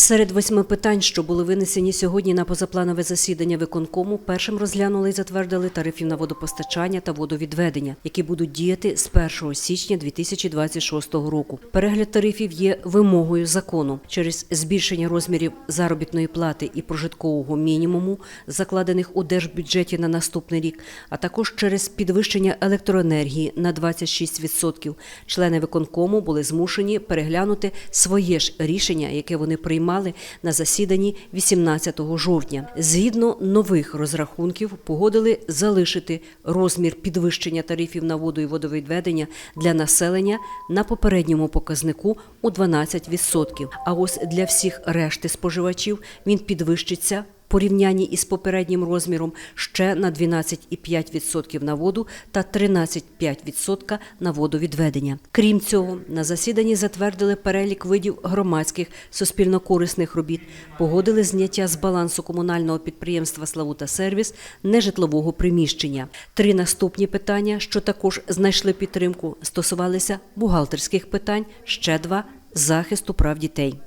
Серед восьми питань, що були винесені сьогодні на позапланове засідання виконкому, першим розглянули і затвердили тарифів на водопостачання та водовідведення, які будуть діяти з 1 січня 2026 року. Перегляд тарифів є вимогою закону через збільшення розмірів заробітної плати і прожиткового мінімуму, закладених у держбюджеті на наступний рік, а також через підвищення електроенергії на 26%. Члени виконкому були змушені переглянути своє ж рішення, яке вони приймали на засіданні 18 жовтня. Згідно нових розрахунків, погодили залишити розмір підвищення тарифів на воду і водовідведення для населення на попередньому показнику у 12%. А ось для всіх решти споживачів він підвищиться порівнянні із попереднім розміром ще на 12,5% на воду та 13,5% на водовідведення. Крім цього, на засіданні затвердили перелік видів громадських суспільно-корисних робіт, погодили зняття з балансу комунального підприємства Славута Сервіс нежитлового приміщення. Три наступні питання, що також знайшли підтримку, стосувалися бухгалтерських питань, ще два захисту прав дітей.